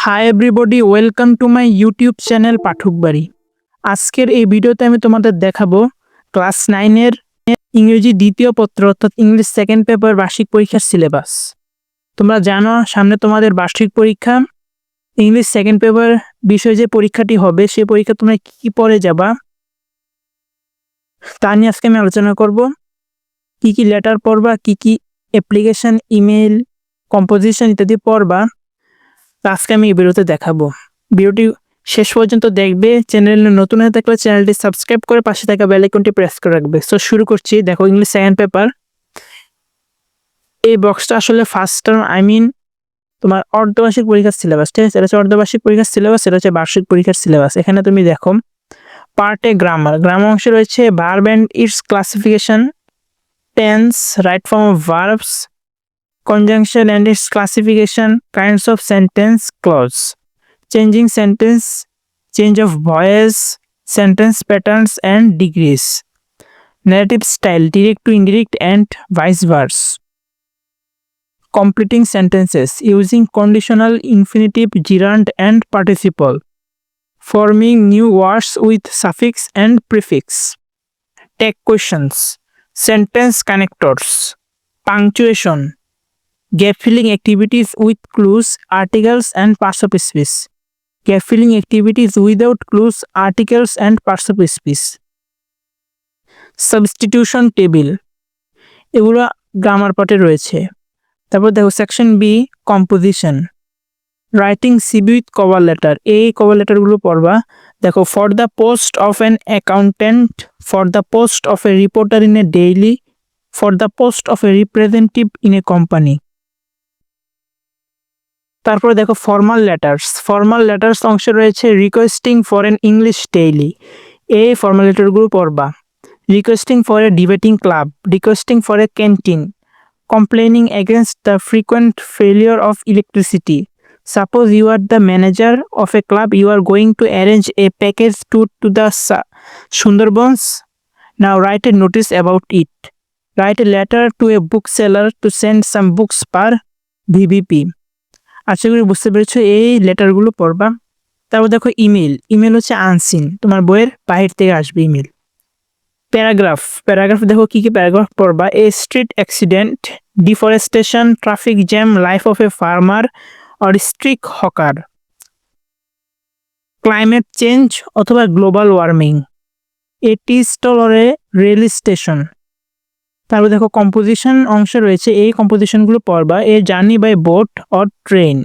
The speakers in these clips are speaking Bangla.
Hi everybody welcome to my YouTube channel Pathak Bari আজকের এই ভিডিওতে আমি তোমাদের দেখাবো ক্লাস নাইনের ইংরেজি দ্বিতীয় পত্র অর্থাৎ ইংলিশ সেকেন্ড পেপার বার্ষিক পরীক্ষার সিলেবাস তোমরা জানো, সামনে তোমাদের বার্ষিক পরীক্ষা। ইংলিশ সেকেন্ড পেপার বিষয়ে যে পরীক্ষাটি হবে সেই পরীক্ষা তোমরা কী পড়ে যাবা, তা নিয়ে আজকে আমি আলোচনা করব। কি কি লেটার পড়বা, কি কি অ্যাপ্লিকেশন ইমেল কম্পোজিশন ইত্যাদি পড়বা। আজকে আমি এই ভিডিওতে দেখাবো। ভিডিওটি শেষ পর্যন্ত দেখবে চ্যানেলে নতুন হয়ে থাকলে চ্যানেলটি সাবস্ক্রাইব করে পাশে থাকা বেল আইকনটি প্রেস করে রাখবে। সো শুরু করছি। দেখো ইংলিশ সেকেন্ড পেপার এই বক্সটা আসলে ফার্স্ট টার্ম আই মিন তোমার অর্ধবার্ষিক পরীক্ষার সিলেবাস ঠিক আছে? এটা হচ্ছে অর্ধবার্ষিক পরীক্ষার সিলেবাস এটা হচ্ছে বার্ষিক পরীক্ষার সিলেবাস এখানে তুমি দেখো পার্টে গ্রামার গ্রাম অংশে রয়েছে verb and its classification tense right form of verbs conjunction and its classification, kinds of sentence, clause, changing sentence, change of voice, sentence patterns and degrees, narrative style, direct to indirect and vice versa. Completing sentences using conditional infinitive, gerund and participle, forming new words with suffix and prefix. Take questions, sentence connectors, punctuation, gap filling activities with clues, articles, and parts of speech. Gap filling activities without clues, articles, and parts of speech. Substitution table এগুলো গ্রামার পার্টে রয়েছে। তারপর দেখো section B composition writing CV with cover letter এই কভার লেটারগুলো পড়বা। দেখো for the post of an accountant for the post of a reporter in a daily for the post of a representative in a company তারপরে দেখো ফর্মাল লেটার্স ফর্মাল লেটার্স অংশে রয়েছে requesting for an English daily এই ফর্মাল লেটারগুলো পড়বা। Requesting for a debating club requesting for a canteen complaining against the frequent failure of electricity suppose you are the manager of a club you are going to arrange a package tour to the Sundarbans now write a notice about it write a letter to a book seller to send some books per VPP আশা করি বুঝতে পেরেছ, এই লেটারগুলো পড়বা। তারপর দেখো ইমেল ইমেল হচ্ছে আনসিন তোমার বইয়ের বাহির থেকে আসবে ইমেল প্যারাগ্রাফ প্যারাগ্রাফ দেখো কি কি প্যারাগ্রাফ পড়বা। A street accident deforestation traffic jam life of a farmer or street hawker climate change অথবা গ্লোবাল ওয়ার্মিং এ টি স্টলরে রেল স্টেশন তারপর দেখো কম্পোজিশন অংশ রয়েছে এই কম্পোজিশনগুলো পড়বা, a journey by boat or train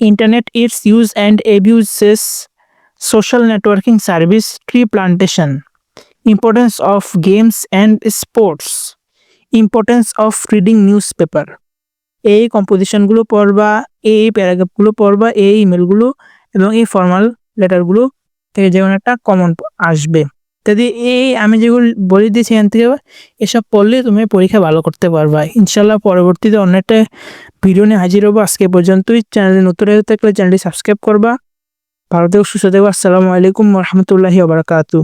internet its use and abuses social networking service tree plantation importance of games and sports importance of reading news paper এই কম্পোজিশনগুলো পড়বা, এই প্যারাগ্রাফগুলো পড়বা, এই ইমেলগুলো এবং এই ফর্মাল লেটারগুলো থেকে যেমন একটা কমন আসবে। ইত্যাদি এই আমি যেগুলো বলে দিয়েছি এখান থেকে, এসব পড়লে তুমি পরীক্ষা ভালো করতে পারবা। ইনশাল্লাহ পরবর্তীতে অন্য একটা ভিডিও নিয়ে হাজির হব। আজকে পর্যন্তই। চ্যানেলে নতুন থাকলে চ্যানেলটি সাবস্ক্রাইব করবা। ভালো থেকো, সুস্থ থেকো। আসসালামু আলাইকুম রহমতুল্লাহি ওবরাকাতু